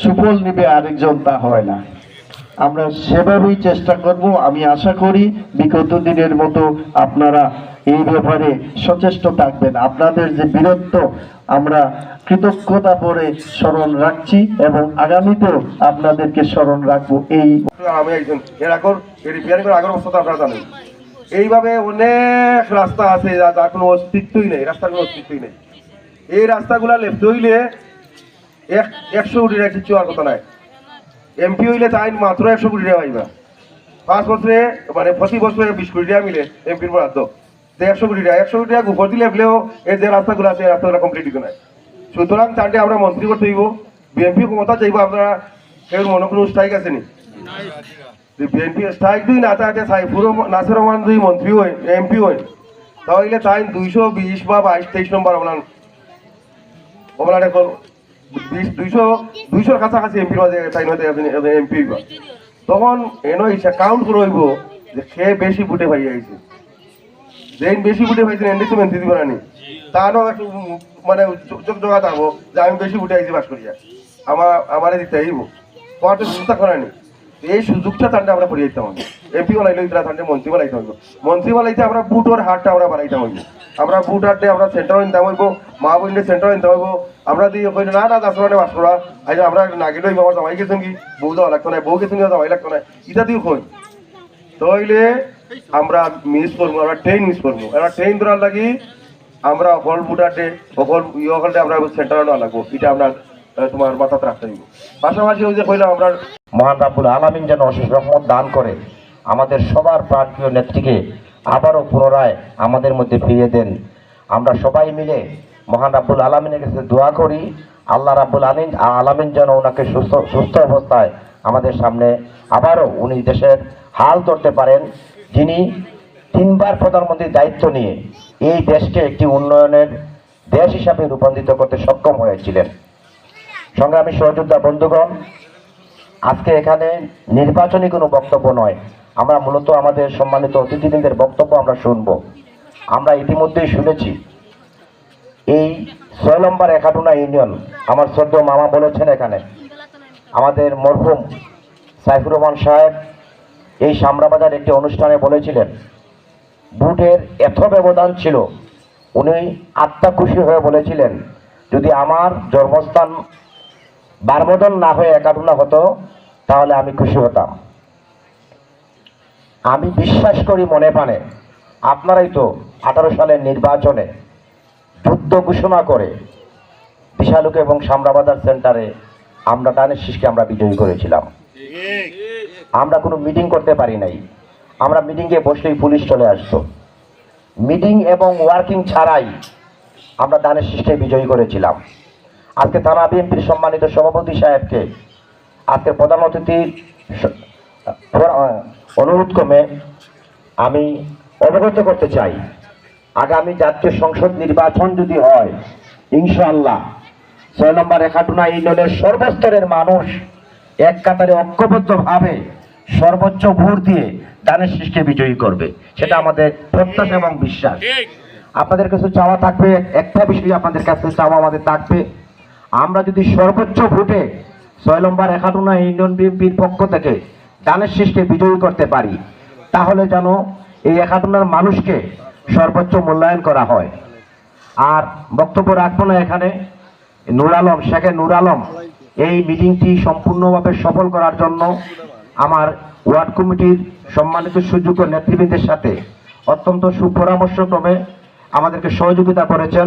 সুফল নিবে, আরেকজন তা হয় না। আমরা সেভাবেই চেষ্টা করব, আমি আশা করি বিগত দিনের মতো আপনারা এই ব্যাপারে সচেষ্ট থাকবেন। আপনাদের যে বীরত্ব, আমরা কৃতজ্ঞতা পরে স্মরণ রাখছি এবং আগামীতেও আপনাদেরকে স্মরণ রাখব এই আমি একজন আপনারা জানেন। এইভাবে অনেক রাস্তা আছে যার কোনো অস্তিত্বই নেই, রাস্তার কোনো অস্তিত্বই নেই। এই রাস্তাগুলা লেফট হইলে একশো কোটি টাকা আর কথা নাই। এমপি হইলে তাই মাত্র একশো কোটি টাকা পাইবা। পাঁচ বছরে মানে প্রতি বছরে বিশ কোটি টাকা মিলে এমপির বরাদ্দ। তো একশো কোটি টাকা, একশো কোটি টাকা উপর দিলে ফেলেও এই যে রাস্তাগুলো আছে, এই রাস্তাগুলো কমপ্লিট দিতে নাই সুতরাং তাহলে আমরা মন্ত্রী করতে হইব। বিএনপি ক্ষমতা চাইব, আপনারা কেউ মনে কোনো স্ট্রাইক আছে নি? বিএনপি স্ট্রাইক দুই না থাকে, সাইফুর নাসির রহমান দুই মন্ত্রী হয় এমপি হয়, তাহলে তাই দুইশো বিশ বা বাইশ, তেইশ নম্বর আপনার আপনার এখন দুইশো দুইশোর কাছাকাছি এমপি তাই নয় এমপি তখন এনো ইচ্ছা কাউন্ট করে হইব যে সে বেশি বুটে ভাই আইছে যেন বেশি বুটে পাইছেন এন্ডি তো মেনতি দিব না তারও একটু মানে চোখ যে আমি বেশি বুটে আইছি বাস করিয়া আমার আমারে দিতে আইব তোমার তো চিন্তা করা নেই। এই সুযোগটা তান্ডে আমরা পড়িয়ে দিতাম এমপি বানাইলে ইতরা তান্ডে মন্ত্রী বানাইতে হইব। মন্ত্রী বানাইতে আমরা বুটোর হাটটা আমরা বানাইতাম হইব। আমরা বুট হাটে আমরা সেন্টার নিতাম হইব, মা বোনের সেন্টার নিতাম হইব। আমরা দিয়ে কইলে না না মানে বাস করা আজ আমরা নাগিল হইব, আমার জামাই গেছেন কি বউ দেওয়া লাগতো না, বউ গেছেন জামাই লাগতো না। ইটা দিয়ে কই? তাইলে আমরা মিস করব, আমরা ট্রেন মিস করব। আমরা ট্রেন ধরার লাগি আমরা অকল বুটাতে অকল ইয়ে আমরা সেন্টার না লাগবো। এটা আমরা তোমার মাথাতে রাখতে হইব। পাশাপাশি ওই যে কইলাম আমরা মহান রাব্বুল আলামিন যেন অশেষ রহমত দান করে, আমাদের সবার প্রাণপ্রিয় নেত্রীকে আবারও পুনরায় আমাদের মধ্যে ফিরিয়ে দেন। আমরা সবাই মিলে মহান রাব্বুল আলামিনের কাছে দোয়া করি, আল্লাহ রাব্বুল আমিন আলামিন যেন ওনাকে সুস্থ সুস্থ অবস্থায় আমাদের সামনে আবারও উনি দেশের হাল ধরতে পারেন, যিনি তিনবার প্রধানমন্ত্রীর দায়িত্ব নিয়ে এই দেশকে একটি উন্নয়নের দেশ হিসাবে রূপান্তরিত করতে সক্ষম হয়েছিলেন। সংগ্রামী সহযোদ্ধা বন্ধুগণ, আজকে এখানে নির্বাচনী কোনো বক্তব্য নয়। আমরা মূলত আমাদের সম্মানিত অতিথিবৃন্দের বক্তব্য আমরা শুনব। আমরা ইতিমধ্যেই শুনেছি, এই ছয় নম্বর একাটুনা ইউনিয়ন, আমার সদ্য মামা বলেছেন এখানে, আমাদের মরহুম সাইফুর রহমান সাহেব এই সামরাবাজার একটি অনুষ্ঠানে বলেছিলেন বুটের এত ব্যবধান ছিল, উনি আত্মা খুশি হয়ে বলেছিলেন, যদি আমার জন্মস্থান বারমদন না হয়ে একাডুনা হতো, তাহলে আমি খুশি হতাম। আমি বিশ্বাস করি মনে প্রাণে, আপনারাই তো আঠারো সালের নির্বাচনে যুদ্ধ ঘোষণা করে বিশালুক এবং সামরাবাজার সেন্টারে আমরা দানের শীষকে আমরা বিজয়ী করেছিলাম। আমরা কোনো মিটিং করতে পারি নাই। আমরা মিটিংয়ে বসলেই পুলিশ চলে আসতো। মিটিং এবং ওয়ার্কিং ছাড়াই আমরা দানের শীষকে বিজয়ী করেছিলাম। আজকে থানা বিএনপির সম্মানিত সভাপতি সাহেবকে আজকে প্রধান অতিথির অনুরোধ ক্রমে আমি অবগত করতে চাই। আগামী জাতীয় সংসদ নির্বাচন যদি হয় ইনশাআল্লাহ ছয় নম্বর একাটুনা ইউনিয়নের সর্বস্তরের মানুষ এক কাতারে ঐক্যবদ্ধভাবে সর্বোচ্চ ভোট দিয়ে দানের শীষকে বিজয়ী করবে। সেটা আমাদের প্রত্যাশা এবং বিশ্বাস। আপনাদের কাছে চাওয়া থাকবে? একটা বিষয় আপনাদের কাছে চাওয়া আমাদের থাকবে। আমরা যদি সর্বোচ্চ ভোটে ছয় নম্বর একাটুনা ইউনিয়ন বিএনপির পক্ষ থেকে দানের সৃষ্টি বিজয়ী করতে পারি, তাহলে যেন এই একাটুনার মানুষকে সর্বোচ্চ মূল্যায়ন করা হয়। আর বক্তব্য রাখব না এখানে, নূর আলম, শেখে নূর আলম, এই মিটিংটি সম্পূর্ণভাবে সফল করার জন্য আমার ওয়ার্ড কমিটির সম্মানিত সুযোগ্য নেতৃবৃন্দের সাথে অত্যন্ত সুপরামর্শক্রমে আমাদেরকে সহযোগিতা করেছেন।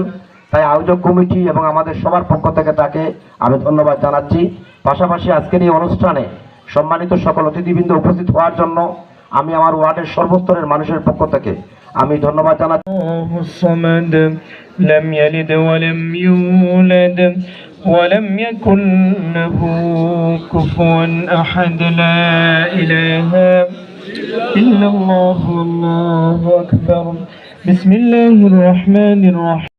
তাই আয়োজক কমিটি এবং আমাদের সবার পক্ষ থেকে তাকে আমি ধন্যবাদ জানাচ্ছি পাশাপাশি আজকের এই অনুষ্ঠানে সম্মানিত সকল অতিথিবৃন্দ উপস্থিত হওয়ার জন্য আমি আমার ওয়ার্ডের সর্বস্তরের মানুষের পক্ষ থেকে আমি ধন্যবাদ জানাচ্ছি الله الصمد لم يلد ولم يولد ولم يكن له كفوا أحد لا إله إلا الله الله أكبر بسم الله الرحمن الرحيم